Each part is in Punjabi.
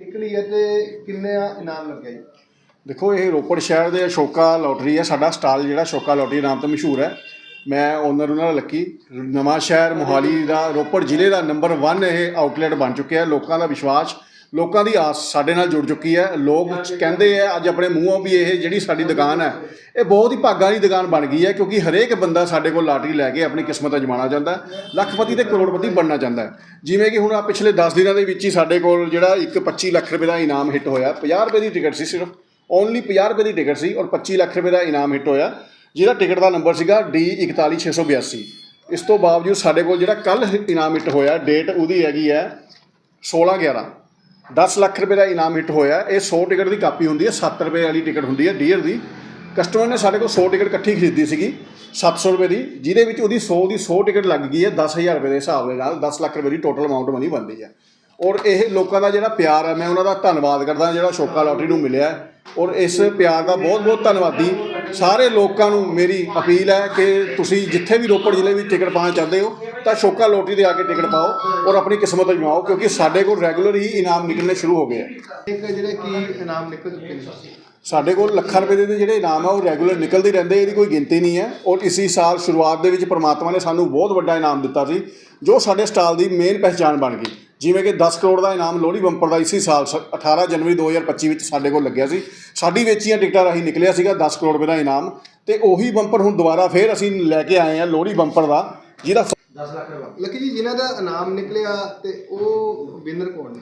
ਨਿਕਲੀ ਹੈ ਤੇ ਕਿੰਨੇ ਇਨਾਮ ਲੱਗਿਆ ਜੀ? ਦੇਖੋ, ਇਹ ਰੋਪੜ ਸ਼ਹਿਰ ਦੇ ਅਸ਼ੋਕਾ ਲੋਟਰੀ ਹੈ, ਸਾਡਾ ਸਟਾਲ ਜਿਹੜਾ ਅਸ਼ੋਕਾ ਲੋਟਰੀ ਨਾਮ ਤੋਂ ਮਸ਼ਹੂਰ ਹੈ। ਮੈਂ ਓਨਰ ਉਹਨਾਂ ਦਾ ਲੱਕੀ। ਨਵਾਂ ਸ਼ਹਿਰ ਮੋਹਾਲੀ ਦਾ, ਰੋਪੜ ਜ਼ਿਲ੍ਹੇ ਦਾ ਨੰਬਰ 1 ਇਹ ਆਊਟਲੈਟ ਬਣ ਚੁੱਕਿਆ ਹੈ। ਲੋਕਾਂ ਦਾ ਵਿਸ਼ਵਾਸ ਲੋਕਾਂ ਦੀ ਆਸ ਸਾਡੇ ਨਾਲ ਜੁੜ ਚੁੱਕੀ ਹੈ। ਲੋਕ ਕਹਿੰਦੇ ਆ, ਅੱਜ ਆਪਣੇ ਮੂੰਹੋਂ ਵੀ ਇਹ ਜਿਹੜੀ ਸਾਡੀ ਦੁਕਾਨ ਹੈ, ਇਹ ਬਹੁਤ ਹੀ ਭਾਗਾਂ ਦੀ ਦੁਕਾਨ ਬਣ ਗਈ ਹੈ, ਕਿਉਂਕਿ ਹਰੇਕ ਬੰਦਾ ਸਾਡੇ ਕੋਲ ਲਾਟਰੀ ਲੈ ਕੇ ਆਪਣੀ ਕਿਸਮਤ ਅਜਮਾਉਣਾ ਚਾਹੁੰਦਾ ਲੱਖਪਤੀ ਤੇ ਕਰੋੜਪਤੀ ਬਣਨਾ ਚਾਹੁੰਦਾ ਜਿਵੇਂ ਕਿ ਹੁਣ ਆ ਪਿਛਲੇ 10 ਦਿਨਾਂ ਦੇ ਵਿੱਚ ਹੀ ਸਾਡੇ ਕੋਲ ਜਿਹੜਾ ਇੱਕ 25 ਲੱਖ ਰੁਪਏ ਦਾ ਇਨਾਮ ਹਿੱਟ ਹੋਇਆ। 50 ਰੁਪਏ ਦੀ ਟਿਕਟ ਸੀ ਸਿਰਫ ਓਨਲੀ 50 ਰੁਪਏ ਦੀ ਟਿਕਟ ਸੀ ਔਰ 25 ਲੱਖ ਰੁਪਏ ਦਾ ਇਨਾਮ ਹਿੱਟ ਹੋਇਆ। ਜਿਹਦਾ ਟਿਕਟ ਦਾ ਨੰਬਰ ਸੀਗਾ D41682 ਇਸ ਤੋਂ ਬਾਵਜੂਦ ਸਾਡੇ ਕੋਲ ਜਿਹੜਾ ਕੱਲ ਇਨਾਮ ਹਿੱਟ ਹੋਇਆ ਡੇਟ ਉਹਦੀ ਹੈਗੀ ਹੈ 16 11 10 ਲੱਖ ਰੁਪਏ ਦਾ ਇਨਾਮ ਹਿੱਟ ਹੋਇਆ। ਇਹ 100 ਟਿਕਟ ਦੀ ਕਾਪੀ ਹੁੰਦੀ ਹੈ 7 ਰੁਪਏ ਵਾਲੀ ਟਿਕਟ ਹੁੰਦੀ ਹੈ ਡੀਅਰ ਦੀ। ਕਸਟਮਰ ਨੇ ਸਾਡੇ ਕੋਲ 100 ਟਿਕਟ ਇਕੱਠੀ ਖਰੀਦੀ ਸੀਗੀ 700 ਰੁਪਏ ਦੀ, ਜਿਹਦੇ ਵਿੱਚ ਉਹਦੀ 100 ਦੀ 100 ਟਿਕਟ ਲੱਗ ਗਈ ਹੈ 10000 ਰੁਪਏ ਦੇ ਹਿਸਾਬ ਦੇ ਨਾਲ 10 ਲੱਖ ਰੁਪਏ ਦੀ ਟੋਟਲ ਅਮਾਉਂਟ ਮਨੀ ਬਣਦੀ ਹੈ। ਔਰ ਇਹ ਲੋਕਾਂ ਦਾ ਜਿਹੜਾ ਪਿਆਰ ਹੈ, ਮੈਂ ਉਹਨਾਂ ਦਾ ਧੰਨਵਾਦ ਕਰਦਾ ਜਿਹੜਾ ਸ਼ੋਕਾ ਲਾਟਰੀ ਨੂੰ ਮਿਲਿਆ ਔਰ ਇਸ ਪਿਆਰ ਦਾ ਬਹੁਤ ਬਹੁਤ ਧੰਨਵਾਦੀ ਸਾਰੇ ਲੋਕਾਂ ਨੂੰ ਮੇਰੀ ਅਪੀਲ ਹੈ ਕਿ ਤੁਸੀਂ ਜਿੱਥੇ ਵੀ ਰੋਪੜ ਜ਼ਿਲ੍ਹੇ ਵਿੱਚ ਟਿਕਟ ਪਾਉਣਾ ਚਾਹੁੰਦੇ ਹੋ ਤਾਂ ਸ਼ੋਕਾ ਲੋਟਰੀ ਦੇ ਆ ਕੇ ਟਿਕਟ ਪਾਓ ਔਰ ਆਪਣੀ ਕਿਸਮਤ ਅਜਮਾਓ ਕਿਉਂਕਿ ਸਾਡੇ ਕੋਲ ਰੈਗੂਲਰ ਹੀ ਇਨਾਮ ਨਿਕਲਣੇ ਸ਼ੁਰੂ ਹੋ ਗਏ ਹੈ ਇੱਕ ਜਿਹੜੇ ਕੀ ਇਨਾਮ ਨਿਕਲ ਚੁੱਕੇ ਨੇ ਸਾਡੇ ਕੋਲ ਲੱਖਾਂ ਰੁਪਏ ਦੇ ਜਿਹੜੇ ਇਨਾਮ ਆ ਉਹ ਰੈਗੂਲਰ ਨਿਕਲਦੇ ਰਹਿੰਦੇ ਇਹਦੀ ਕੋਈ ਗਿਣਤੀ ਨਹੀਂ ਹੈ ਔਰ ਇਸੀ ਸਾਲ ਸ਼ੁਰੂਆਤ ਦੇ ਵਿੱਚ ਪ੍ਰਮਾਤਮਾ ਨੇ ਸਾਨੂੰ ਬਹੁਤ ਵੱਡਾ ਇਨਾਮ ਦਿੱਤਾ ਸੀ ਜੋ ਸਾਡੇ ਸਟਾਲ ਦੀ ਮੇਨ ਪਹਿਚਾਣ ਬਣ ਗਈ। ਜਿਵੇਂ ਕਿ 10 ਕਰੋੜ ਦਾ ਇਨਾਮ ਲੋਹੜੀ ਬੰਪਰ ਦਾ ਇਸੀ ਸਾਲ ਸ- 18 ਜਨਵਰੀ 2025 ਵਿੱਚ ਸਾਡੇ ਕੋਲ ਲੱਗਿਆ ਸੀ। ਸਾਡੀ ਵੇਚੀਆਂ ਟਿਕਟਾਂ ਰਾਹੀਂ ਨਿਕਲਿਆ ਸੀਗਾ 10 ਕਰੋੜ ਰੁਪਏ ਦਾ ਇਨਾਮ। ਤੇ ਉਹੀ ਬੰਪਰ ਹੁਣ ਦੁਬਾਰਾ ਫੇਰ ਅਸੀਂ ਲੈ ਕੇ ਆਏ ਹਾਂ ਲੋਹੜੀ ਬੰਪਰ ਦਾ ਜਿਹਦਾ 10 ਲੱਖ ਰੁਪਏ। ਲੱਕੀ ਜੀ ਜਿਨ੍ਹਾਂ ਦਾ ਇਨਾਮ ਨਿਕਲਿਆ ਤੇ ਉਹ ਵਿਨਰ ਕੌਣ ਨੇ?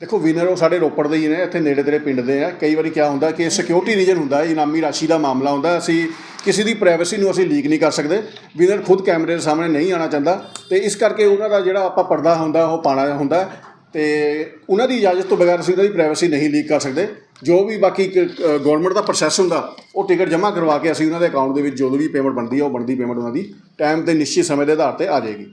ਦੇਖੋ ਵਿਨਰ ਉਹ ਸਾਡੇ ਰੋਪੜ ਦੇ ਹੀ ਨੇ ਇੱਥੇ ਨੇੜੇ ਤੇੜੇ ਪਿੰਡ ਦੇ ਆ। ਕਈ ਵਾਰੀ ਕੀ ਹੁੰਦਾ ਕਿ ਸਿਕਿਉਰਿਟੀ ਰੀਜਨ ਹੁੰਦਾ ਹੈ ਇਨਾਮੀ ਰਾਸ਼ੀ ਦਾ ਮਾਮਲਾ ਹੁੰਦਾ ਅਸੀਂ ਕਿਸੇ ਦੀ ਪ੍ਰਾਈਵੇਸੀ ਨੂੰ ਅਸੀਂ ਲੀਕ ਨਹੀਂ ਕਰ ਸਕਦੇ। ਵਿਨਰ ਖੁਦ ਕੈਮਰੇ ਦੇ ਸਾਹਮਣੇ ਨਹੀਂ ਆਉਣਾ ਚਾਹੁੰਦਾ ਤੇ ਇਸ ਕਰਕੇ ਉਹਨਾਂ ਦਾ ਜਿਹੜਾ ਆਪਾਂ ਪਰਦਾ ਹੁੰਦਾ ਉਹ ਪਾਣਾ ਹੁੰਦਾ। ਤੇ ਉਹਨਾਂ ਦੀ ਇਜਾਜ਼ਤ ਤੋਂ ਬਗੈਰ ਅਸੀਂ ਉਹਨਾਂ ਦੀ ਪ੍ਰਾਈਵੇਸੀ ਨਹੀਂ ਲੀਕ ਕਰ ਸਕਦੇ। ਜੋ ਵੀ ਬਾਕੀ ਗਵਰਨਮੈਂਟ ਦਾ ਪ੍ਰੋਸੈਸ ਹੁੰਦਾ, ਉਹ ਟਿਕਟ ਜਮ੍ਹਾਂ ਕਰਵਾ ਕੇ ਅਸੀਂ ਉਹਨਾਂ ਦੇ ਅਕਾਊਂਟ ਦੇ ਵਿੱਚ ਜੋ ਵੀ ਪੇਮੈਂਟ ਬਣਦੀ ਹੈ ਉਹ ਬਣਦੀ ਪੇਮੈਂਟ ਉਹਨਾਂ ਦੀ। ਟਾਈਮ ਤੇ ਨਿਸ਼ਚਿਤ ਸਮੇਂ ਦੇ ਆਧਾਰ ਤੇ ਆ ਜਾਏਗੀ।